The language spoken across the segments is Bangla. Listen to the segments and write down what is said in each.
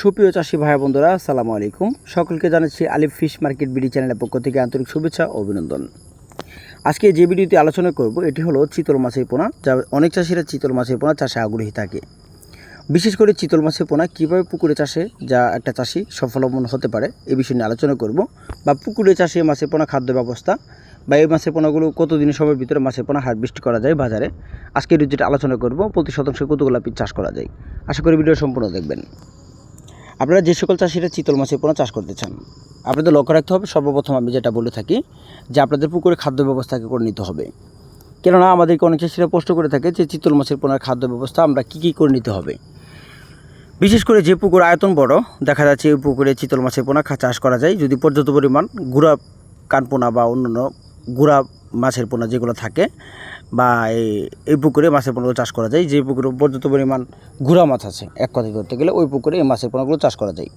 সুপ্রিয় চাষি ভাই বন্ধুরা, আসসালামু আলাইকুম। সকলকে জানাচ্ছি আলিফ ফিশ মার্কেট বিডি চ্যানেলের পক্ষ থেকে আন্তরিক শুভেচ্ছা ও অভিনন্দন। আজকে যে ভিডিওতে আলোচনা করব, এটি হলো চিতল মাছের পোনা, যা অনেক চাষিরা চিতল মাছের পোনা চাষে আগ্রহী থাকে। বিশেষ করে চিতল মাছের পোনা কীভাবে পুকুরে চাষে, যা একটা চাষি সফলমন হতে পারে এই বিষয় নিয়ে আলোচনা করব। বা পুকুরে চাষে মাছের পোনা খাদ্য ব্যবস্থা, বা এই মাছের পোনাগুলো কতদিনের সময়ের ভিতরে মাছের পোনা হারভেস্ট করা যায় বাজারে আজকে যেটা আলোচনা করব, প্রতি শতাংশে কতগুলো চাষ করা যায়। আশা করি ভিডিও সম্পূর্ণ দেখবেন। আপনারা যে সকল চাষিরা চিতল মাছের পোনা চাষ করতে চান, আপনাদের লক্ষ্য রাখতে হবে, সর্বপ্রথম আমি যেটা বলে থাকি যে আপনাদের পুকুরে খাদ্য ব্যবস্থাকে করে নিতে হবে। কেননা আমাদেরকে অনেক চাষিরা প্রশ্ন করে থাকে যে চিতল মাছের পোনার খাদ্য ব্যবস্থা আমরা কী কী করে নিতে হবে। বিশেষ করে যে পুকুর আয়তন বড়, দেখা যাচ্ছে ওই পুকুরে চিতল মাছের পোনা চাষ করা যায়। যদি পর্যাপ্ত পরিমাণ গুড়া কানপোনা বা অন্যান্য গুড়া মাছের পোনা যেগুলো থাকে বা এই এই পুকুরে মাছের পোনাগুলো চাষ করা যায়। যে পুকুরে পর্যাপ্ত পরিমাণ গুড়া মাছ আছে, এক কথায় ধরতে গেলে ওই পুকুরে এই মাছের পোনাগুলো চাষ করা যায়।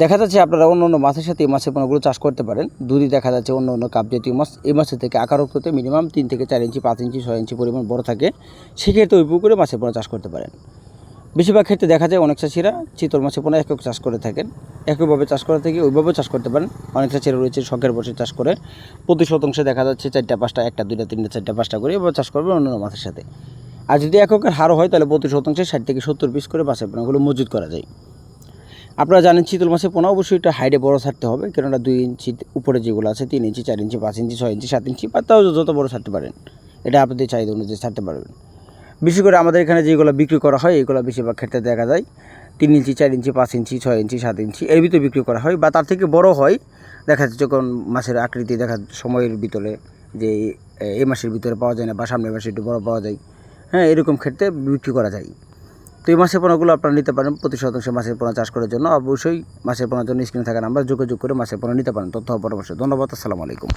দেখা যাচ্ছে আপনারা অন্য অন্য মাছের সাথে এই মাছের পোনাগুলো চাষ করতে পারেন। যদি দেখা যাচ্ছে অন্য অন্য কাপ জাতীয় মাছ এই মাছের থেকে আকারত্বতে মিনিমাম তিন থেকে চার ইঞ্চি, পাঁচ ইঞ্চি, ছয় ইঞ্চি পরিমাণ বড় থাকে। সেক্ষেত্রে ওই পুকুরে মাছের পোনা চাষ করতে পারেন। বেশিরভাগ ক্ষেত্রে দেখা যায় অনেক চাষিরা চিতল মাছে পোনা একক চাষ করে থাকেন। একইভাবে চাষ করে থেকে ওইভাবেও চাষ করতে পারেন। অনেক চাষিরা রয়েছে শখের বসে চাষ করে। প্রতি শতাংশে দেখা যাচ্ছে চারটা পাঁচটা, একটা, দুইটা, তিনটা, চারটা, পাঁচটা করে এবার চাষ করবে অন্যান্য মাছের সাথে। আর যদি এককের হারও হয় তাহলে প্রতি শতাংশে ষাট থেকে সত্তর পিস করে মাছের পোনাগুলো মজুত করা যায়। আপনারা জানেন চিতল মাছের পোনা অবশ্যই এটা হাইটে বড় ছাড়তে হবে, কেননা দুই ইঞ্চি উপরে যেগুলো আছে, তিন ইঞ্চি, চার ইঞ্চি, পাঁচ ইঞ্চি, ছয় ইঞ্চি, সাত ইঞ্চি বা তাও যত বড় ছাড়তে পারেন। এটা আপনাদের চাহিদা অনুযায়ী ছাড়তে পারবেন। বিশেষ করে আমাদের এখানে যেগুলো বিক্রি করা হয়, এগুলো বেশিরভাগ ক্ষেত্রে দেখা যায় তিন ইঞ্চি, চার ইঞ্চি, পাঁচ ইঞ্চি, ছয় ইঞ্চি, সাত ইঞ্চি এর ভিতরে বিক্রি করা হয় বা তার থেকে বড় হয়। দেখা যাচ্ছে যখন মাছের আকৃতি দেখা সময়ের ভিতরে যে এই মাসের ভিতরে পাওয়া যায় না বা সামনের মাসে একটু বড় পাওয়া যায় হ্যাঁ এরকম ক্ষেত্রে বিক্রি করা যায়। তো এই মাছের পোনাগুলো আপনারা নিতে পারেন প্রতি শতাংশ মাছের পোনা চাষ করার জন্য। অবশ্যই মাছের পোনার জন্য স্ক্রিনে থাকা নাম্বার যোগাযোগ করে মাছের পোনা নিতে পারেন। তথ্য পরামর্শ। ধন্যবাদ, আসসালামু আলাইকুম।